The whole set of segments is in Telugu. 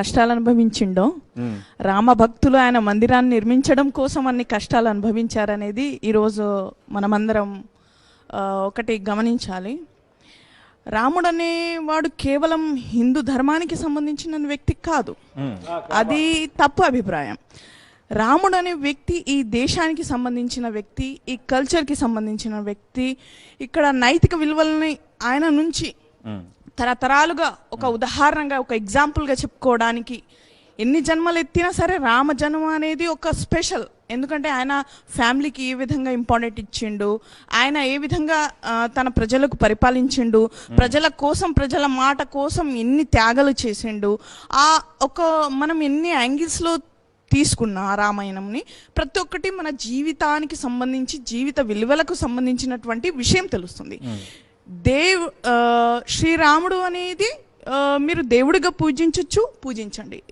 కష్టాలు అనుభవించిండో రామ భక్తులు ఆయన మందిరాన్ని నిర్మించడం కోసం అన్ని కష్టాలు అనుభవించారనేది ఈరోజు మనమందరం ఒకటి గమనించాలి. రాముడు అనేవాడు కేవలం హిందూ ధర్మానికి సంబంధించిన వ్యక్తి కాదు. అది తప్పు అభిప్రాయం. రాముడు అనే వ్యక్తి ఈ దేశానికి సంబంధించిన వ్యక్తి ఈ కల్చర్కి సంబంధించిన వ్యక్తి ఇక్కడ నైతిక విలువలని ఆయన నుంచి తరతరాలుగా ఒక ఉదాహరణగా ఒక ఎగ్జాంపుల్గా చెప్పుకోవడానికి ఎన్ని జన్మలు ఎత్తినా సరే రామ జన్మ అనేది ఒక స్పెషల్ ఎందుకంటే ఆయన ఫ్యామిలీకి ఏ విధంగా ఇంపార్టెంట్ ఇచ్చిండు ఆయన ఏ విధంగా తన ప్రజలకు పరిపాలించిండు ప్రజల కోసం ప్రజల మాట కోసం ఎన్ని త్యాగాలు చేసిండు ఆ ఒక మనం ఎన్ని యాంగిల్స్లో తీసుకున్న ఆ రామాయణంని ప్రతి ఒక్కటి మన జీవితానికి సంబంధించి జీవిత విలువలకు సంబంధించినటువంటి విషయం తెలుస్తుంది. దేవ్ శ్రీరాముడు అనేది మీరు దేవుడిగా పూజించవచ్చు పూజించండి.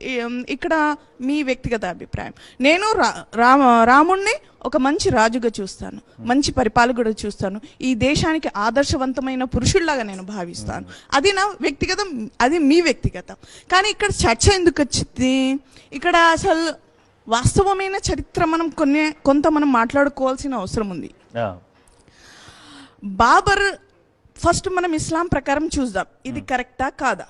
ఇక్కడ మీ వ్యక్తిగత అభిప్రాయం. నేను రా రామ రాముణ్ణి ఒక మంచి రాజుగా చూస్తాను. మంచి పరిపాలకుడు చూస్తాను. ఈ దేశానికి ఆదర్శవంతమైన పురుషుల్లాగా నేను భావిస్తాను. అది నా వ్యక్తిగతం అది మీ వ్యక్తిగతం. కానీ ఇక్కడ చర్చ ఎందుకు వచ్చింది? ఇక్కడ అసలు వాస్తవమైన చరిత్ర మనం కొన్ని కొంత మనం మాట్లాడుకోవాల్సిన అవసరం ఉంది. బాబర్ ఫస్ట్ మనం ఇస్లాం ప్రకారం చూద్దాం. ఇది కరెక్టా కాదా?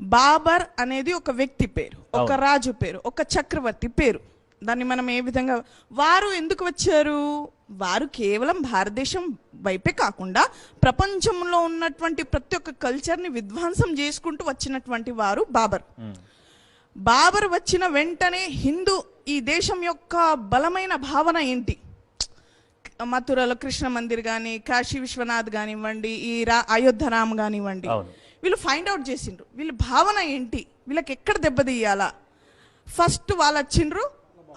బాబర్ అనేది ఒక వ్యక్తి పేరు ఒక రాజు పేరు ఒక చక్రవర్తి పేరు. దాన్ని మనం ఏ విధంగా వారు ఎందుకు వచ్చారు? వారు కేవలం భారతదేశం వైపే కాకుండా ప్రపంచంలో ఉన్నటువంటి ప్రతి ఒక్క కల్చర్ని విధ్వంసం చేసుకుంటూ వచ్చినటువంటి వారు బాబర్. బాబర్ వచ్చిన వెంటనే హిందూ ఈ దేశం యొక్క బలమైన భావన ఏంటి? మథురలో కృష్ణ మందిర్ కానీ కాశీ విశ్వనాథ్ కానివ్వండి ఈ రా అయోధ్య రామ్ కానివ్వండి. వీళ్ళు ఫైండ్ అవుట్ చేసిండ్రు. వీళ్ళ భావన ఏంటి? వీళ్ళకి ఎక్కడ దెబ్బతీయాలా ఫస్ట్ వాళ్ళు వచ్చిండ్రు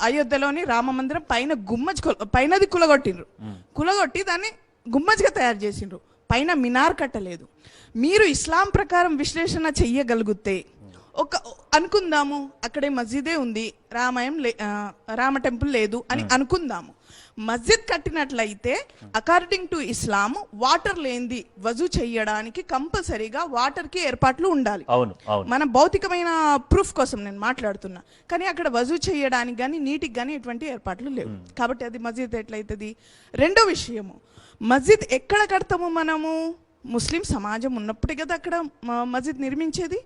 అయోధ్యలోని రామ మందిరం పైన గుమ్మజ్ పైనది కులగొట్టిండ్రు. కులగొట్టి దాన్ని గుమ్మజ్గా తయారు చేసిండ్రు. పైన మినార్ కట్టలేదు. మీరు ఇస్లాం ప్రకారం విశ్లేషణ చెయ్యగలిగితే ఒక అనుకుందాము అక్కడే మస్జిదే ఉంది రామాయం రామ టెంపుల్ లేదు అని అనుకుందాము. మస్జిద్ కట్టినట్లయితే అకార్డింగ్ టు ఇస్లాం వాటర్ లేనిది వజు చెయ్యడానికి కంపల్సరీగా వాటర్కి ఏర్పాట్లు ఉండాలి. మన భౌతికమైన ప్రూఫ్ కోసం నేను మాట్లాడుతున్నా. కానీ అక్కడ వజూ చేయడానికి కానీ నీటికి కానీ ఎటువంటి ఏర్పాట్లు లేవు. కాబట్టి అది మస్జిద్ ఎట్లయితుంది? రెండో విషయము మస్జిద్ ఎక్కడ కడతాము మనము? ముస్లిం సమాజం ఉన్నప్పటికీ కదా అక్కడ మస్జిద్ నిర్మించేది?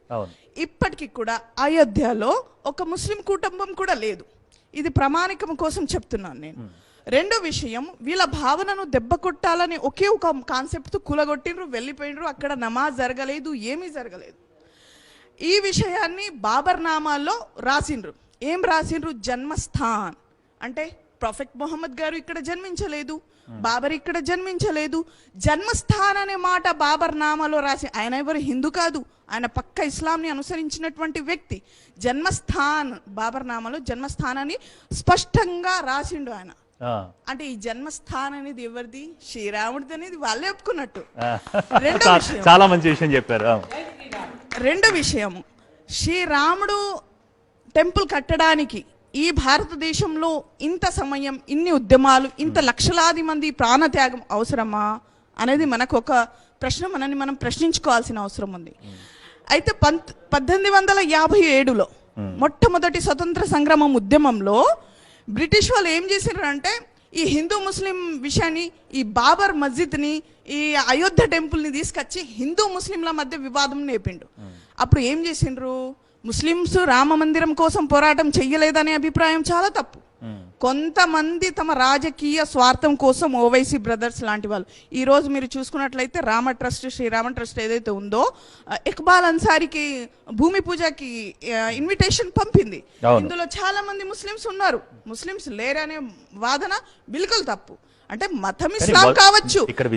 ఇప్పటికి కూడా అయోధ్యలో ఒక ముస్లిం కుటుంబం కూడా లేదు. ఇది ప్రమాణికం కోసం చెప్తున్నాను నేను. రెండో విషయం వీళ్ళ భావనను దెబ్బ కొట్టాలని ఒకే ఒక కాన్సెప్ట్తో కూలగొట్టిండ్రు వెళ్ళిపోయినరు అక్కడ నమాజ్ జరగలేదు ఏమీ జరగలేదు. ఈ విషయాన్ని బాబర్ నామాల్లో రాసిండ్రు. ఏం రాసిండ్రు? జన్మస్థాన్. అంటే ప్రొఫెక్ట్ మొహమ్మద్ గారు ఇక్కడ జన్మించలేదు బాబర్ ఇక్కడ జన్మించలేదు. జన్మస్థాన్ అనే మాట బాబర్ నామాలో రాసి ఆయన ఎవరు? హిందూ కాదు. ఆయన పక్క ఇస్లాంని అనుసరించినటువంటి వ్యక్తి. జన్మస్థాన్ బాబర్ నామాలో జన్మస్థానాన్ని స్పష్టంగా రాసిండు ఆయన. అంటే ఈ జన్మస్థాన్ అనేది ఎవరిది? శ్రీరాముడిది అనేది వాళ్ళే ఒప్పుకున్నట్టు. రెండో విషయం. చాలా మంచి విషయం చెప్పారు. రెండో విషయము శ్రీరాముడు టెంపుల్ కట్టడానికి ఈ భారతదేశంలో ఇంత సమయం ఇన్ని ఉద్యమాలు ఇంత లక్షలాది మంది ప్రాణత్యాగం అవసరమా? అనేది మనకు ఒక ప్రశ్న మనని మనం ప్రశ్నించుకోవాల్సిన అవసరం ఉంది. అయితే పంత్ పద్దెనిమిది వందల యాభై ఏడులో మొట్టమొదటి స్వతంత్ర సంగ్రామం ఉద్యమంలో బ్రిటిష్ వాళ్ళు ఏం చేశారు అంటే ఈ హిందూ ముస్లిం విషయాన్ని ఈ బాబర్ మస్జిద్ని ఈ అయోధ్య టెంపుల్ని తీసుకొచ్చి హిందూ ముస్లింల మధ్య వివాదం నేపిండు. అప్పుడు ఏం చేసిండ్రు? ముస్లిమ్స్ రామ మందిరం కోసం పోరాటం చెయ్యలేదనే అభిప్రాయం చాలా తప్పు. కొంతమంది తమ రాజకీయ స్వార్థం కోసం ఓవైసీ బ్రదర్స్ లాంటి వాళ్ళు. ఈ రోజు మీరు చూసుకున్నట్లయితే రామ ట్రస్ట్ శ్రీరామ ట్రస్ట్ ఏదైతే ఉందో ఇక్బాల్ అన్సారీకి భూమి పూజకి ఇన్విటేషన్ పంపింది. ఇందులో చాలా మంది ముస్లిమ్స్ ఉన్నారు. ముస్లిమ్స్ లేరనే వాదన బిల్కుల్ తప్పు. అంటే మతం ఇస్లాం కావచ్చు ఇక్కడ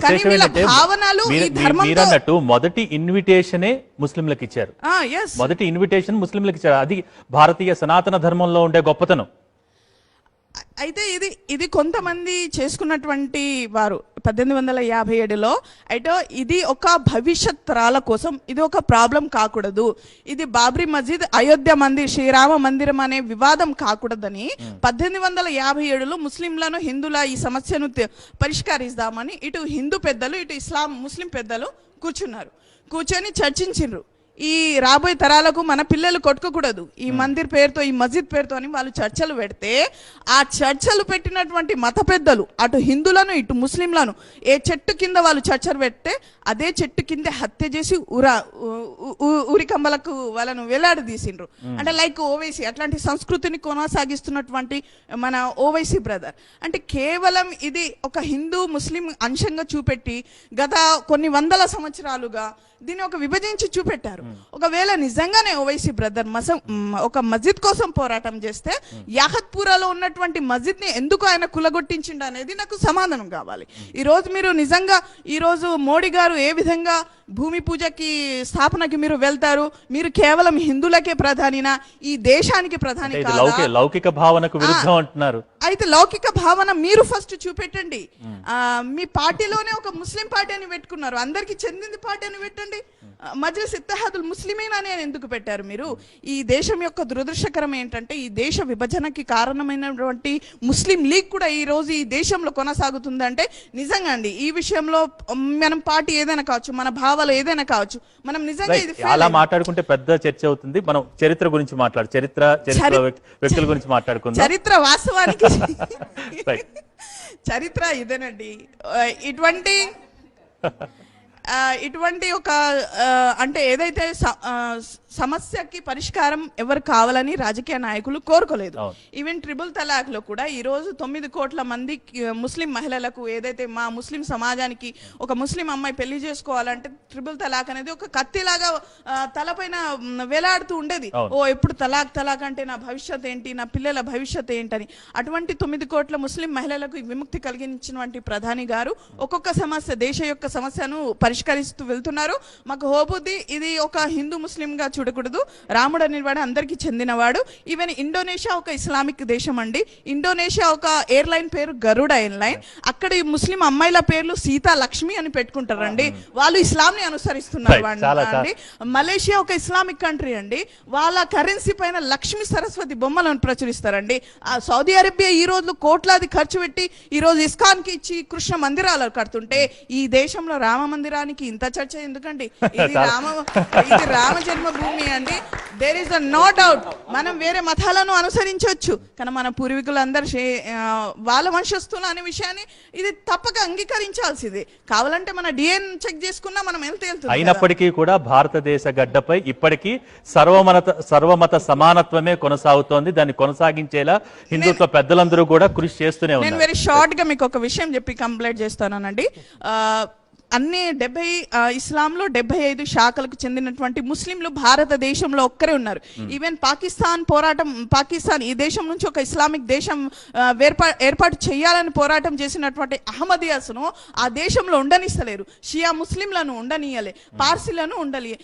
భావనలు మీరు- అన్నట్టు మొదటి ఇన్విటేషనే ముస్లింలకు ఇచ్చారు. మొదటి ఇన్విటేషన్ ముస్లింలకు ఇచ్చారు. అది భారతీయ సనాతన ధర్మంలో ఉండే గొప్పతనం. అయితే ఇది ఇది కొంతమంది చేసుకున్నటువంటి వారు పద్దెనిమిది వందల యాభై ఏడులో అయితే ఇది ఒక భవిష్యత్ తరాల కోసం ఇది ఒక ప్రాబ్లం కాకూడదు. ఇది బాబ్రీ మస్జిద్ అయోధ్య మందిర్ శ్రీరామ మందిరం అనే వివాదం కాకూడదని పద్దెనిమిది వందల యాభై ఏడులో ముస్లింలను హిందువుల ఈ సమస్యను పరిష్కరిస్తామని ఇటు హిందూ పెద్దలు ఇటు ఇస్లాం ముస్లిం పెద్దలు కూర్చున్నారు. కూర్చొని చర్చించిండ్రు ఈ రాబోయే తరాలకు మన పిల్లలు కొట్టుకోకూడదు. ఈ మందిర్ పేరుతో ఈ మస్జిద్ పేరుతో అని వాళ్ళు చర్చలు పెడితే ఆ చర్చలు పెట్టినటువంటి మత పెద్దలు అటు హిందువులను ఇటు ముస్లింలను ఏ చెట్టు కింద వాళ్ళు చర్చలు పెడితే అదే చెట్టు కింద హత్య చేసి ఉరా ఉరికంబలకు వాళ్ళను వేలాడదీసిండ్రు అంటే లైక్ ఓవైసీ అట్లాంటి సంస్కృతిని కొనసాగిస్తున్నటువంటి మన ఓవైసీ బ్రదర్. అంటే కేవలం ఇది ఒక హిందూ ముస్లిం అంశంగా చూపెట్టి గత కొన్ని వందల సంవత్సరాలుగా దీన్ని ఒక విభజించి చూపెట్టారు. ఒకవేళ నిజంగానే ఓవైసీ బ్రదర్ మస ఒక మస్జిద్ కోసం పోరాటం చేస్తే యాహత్పురాలో ఉన్నటువంటి మస్జిద్ని ఎందుకు ఆయన కులగొట్టించిండు అనేది నాకు సమాధానం కావాలి. ఈ రోజు మీరు నిజంగా ఈ రోజు మోడీ గారు ఏ విధంగా భూమి పూజకి స్థాపనకి మీరు వెళ్తారు. మీరు కేవలం హిందువులకే ప్రధానినా? ఈ దేశానికి ప్రధాని? లౌకిక భావనకు విరుద్ధం అంటున్నారు. అయితే లౌకిక భావన మీరు ఫస్ట్ చూపెట్టండి. మీ పార్టీలోనే ఒక ముస్లిం పార్టీ అని పెట్టుకున్నారు. అందరికి చెందింది పార్టీ అని పెట్టండి మజ్లిస్ ఇత్తహాదుల్ ముస్లిమీన్ అని ఎందుకు పెట్టారు మీరు? ఈ దేశం యొక్క దురదృష్టకరం ఏంటంటే ఈ దేశ విభజనకి కారణమైనటువంటి ముస్లిం లీగ్ కూడా ఈ రోజు ఈ దేశంలో కొనసాగుతుందంటే నిజంగా అండి ఈ విషయంలో మనం పార్టీ ఏదైనా కావచ్చు మన భావాలు ఏదైనా కావచ్చు మనం నిజంగా ఇది అలా. మాట్లాడుకుంటే పెద్ద చర్చ అవుతుంది మనం చరిత్ర గురించి మాట్లాడు చరిత్ర చరిత్ర చరి- వ్యక్- వ్యక్తుల గురించి మాట్లాడుకుందాం చరిత్ర వాస్తవానికి. చరిత్ర ఇదేనండి ఇటువంటి ఇటువంటి ఒక అంటే ఏదైతే సమస్యకి పరిష్కారం ఎవరు కావాలని రాజకీయ నాయకులు కోరుకోలేదు. ఈవెన్ ట్రిపుల్ తలాక్లో కూడా ఈ రోజు తొమ్మిది కోట్ల మంది ముస్లిం మహిళలకు ఏదైతే మా ముస్లిం సమాజానికి ఒక ముస్లిం అమ్మాయి పెళ్ళి చేసుకోవాలంటే ట్రిపుల్ తలాక్ అనేది ఒక కత్తిలాగా తలపైన వేలాడుతూ ఉండేది. ఓ ఎప్పుడు తలాక్ తలాక్ అంటే నా భవిష్యత్ ఏంటి నా పిల్లల భవిష్యత్ ఏంటని అటువంటి తొమ్మిది కోట్ల ముస్లిం మహిళలకు విముక్తి కలిగించినటువంటి ప్రధాని గారు ఒక్కొక్క సమస్య దేశ యొక్క సమస్యను పరిష్కరిస్తూ వెళ్తున్నారు. మాకు హోబుద్ది ఇది ఒక హిందూ ముస్లిం గా చూడకూడదు. రాముడు అనేవాడు అందరికీ చెందినవాడు. ఈవెన్ ఇండోనేషియా ఒక ఇస్లామిక్ దేశం అండి. ఇండోనేషియా ఒక ఎయిర్లైన్ పేరు గరుడ ఎయిర్లైన్ అక్కడ ఈ ముస్లిం అమ్మాయిల పేర్లు సీతా లక్ష్మి అని పెట్టుకుంటారండి. వాళ్ళు ఇస్లాం ని అనుసరిస్తున్నారు. అండి. మలేషియా ఒక ఇస్లామిక్ కంట్రీ అండి. వాళ్ళ కరెన్సీ పైన లక్ష్మి సరస్వతి బొమ్మలను ప్రచురిస్తారండి. ఆ సౌదీ అరేబియా ఈ రోజు కోట్లాది ఖర్చు పెట్టి ఈ రోజు ఇస్కాన్కి ఇచ్చి కృష్ణ మందిరాలు కడుతుంటే ఈ దేశంలో రామ మందిరానికి ఇంత చర్చ ఎందుకండి? ఇది. రామ ఇది రామ జన్మభూమి అండి. There is a no doubt మనం వేరే మతాలను అనుసరించవచ్చు కానీ మన పూర్వీకులందరూ వాళ్ళ వంశస్థులు అనే విషయాన్ని ఇది తప్పక అంగీకరించాల్సింది. కావాలంటే మన డిఎన్ చెక్ చేసుకున్నా మనం ఎంత వెళ్తుంది అయినప్పటికీ కూడా భారతదేశ గడ్డపై ఇప్పటికీ సర్వమత సర్వమత సమానత్వమే కొనసాగుతోంది. దాన్ని కొనసాగించేలా హిందుత్వ పెద్దలందరూ కూడా కృషి చేస్తూనే నేను ఉన్నారు. వెరీ షార్ట్గా మీకు ఒక విషయం చెప్పి కంప్లైంట్ చేస్తానండి ఆ, అన్ని డెబ్బై ఇస్లాంలో డెబ్బై ఐదు శాఖలకు చెందినటువంటి ముస్లింలు భారతదేశంలో ఒక్కరే ఉన్నారు. ఈవెన్ పాకిస్తాన్ పోరాటం పాకిస్తాన్ ఈ దేశం నుంచి ఒక ఇస్లామిక్ దేశం ఏర్పాటు చేయాలని పోరాటం చేసినటువంటి అహ్మదియాస్ను ఆ దేశంలో ఉండనిస్తలేరు. షియా ముస్లింలను ఉండనీయలే పార్సీలను ఉండలే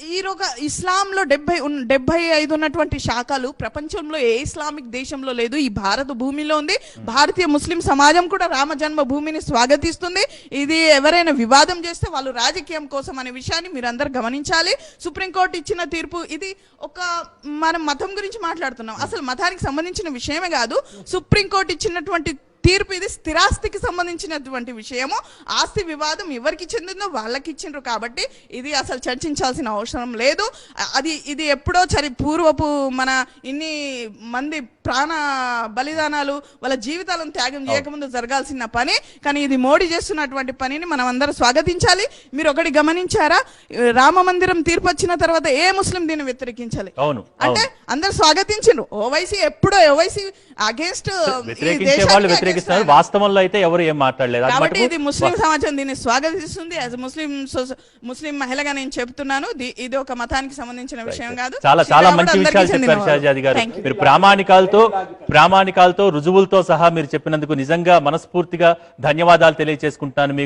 ఈ ఇస్లాంలో డెబ్బై డెబ్బై ఐదు ఉన్నటువంటి శాఖలు ప్రపంచంలో ఏ ఇస్లామిక్ దేశంలో లేదు ఈ భారత భూమిలో ఉంది. భారతీయ ముస్లిం సమాజం కూడా రామ జన్మభూమిని స్వాగతిస్తుంది. ఇది ఎవరైనా వివాదం చేస్తే వాళ్ళు రాజకీయం కోసం అనే విషయాన్ని మీరు అందరు గమనించాలి. సుప్రీంకోర్టు ఇచ్చిన తీర్పు ఇది ఒక మనం మతం గురించి మాట్లాడుతున్నాం. అసలు మతానికి సంబంధించిన విషయమే కాదు. సుప్రీంకోర్టు ఇచ్చినటువంటి తీర్పు ఇది స్థిరాస్తికి సంబంధించినటువంటి విషయము. ఆస్తి వివాదం ఎవరికి చెందిందో వాళ్ళకి ఇచ్చిండ్రు కాబట్టి ఇది అసలు చర్చించాల్సిన అవసరం లేదు. అది ఇది ఎప్పుడో చరి పూర్వపు మన ఇన్ని మంది ప్రాణ బలిదానాలు వాళ్ళ జీవితాలను త్యాగం చేయకముందు జరగాల్సిన పని. కానీ ఇది మోడీ చేస్తున్నటువంటి పనిని మనం అందరం స్వాగతించాలి. మీరు ఒకటి గమనించారా? రామ మందిరం తీర్పు వచ్చిన తర్వాత ఏ ముస్లిం దీన్ని వ్యతిరేకించాలి? అంటే అందరు స్వాగతించిండ్రు. ఓవైసీ ఎప్పుడో ఓవైసీ అగేన్స్ట్ వ్యతిరేకిస్తున్నారు వాస్తవంలో అయితే ఎవరు ఏం మాట్లాడలేదు. కాబట్టి ఇది ముస్లిం సమాజం దీన్ని స్వాగతిస్తుంది. యాజ్ ముస్లిం ముస్లిం మహిళగా నేను చెప్తున్నాను. ఇది ఒక మతానికి సంబంధించిన విషయం కాదు. చాలా చాలా మంచి విషయాలు చెప్పారు. షాజాది గారు. మీరు ప్రామాణికాలతో ప్రామాణికాలతో రుజువులతో సహా మీరు చెప్పినందుకు నిజంగా మనస్ఫూర్తిగా ధన్యవాదాలు తెలియజేసుకుంటాను మీకు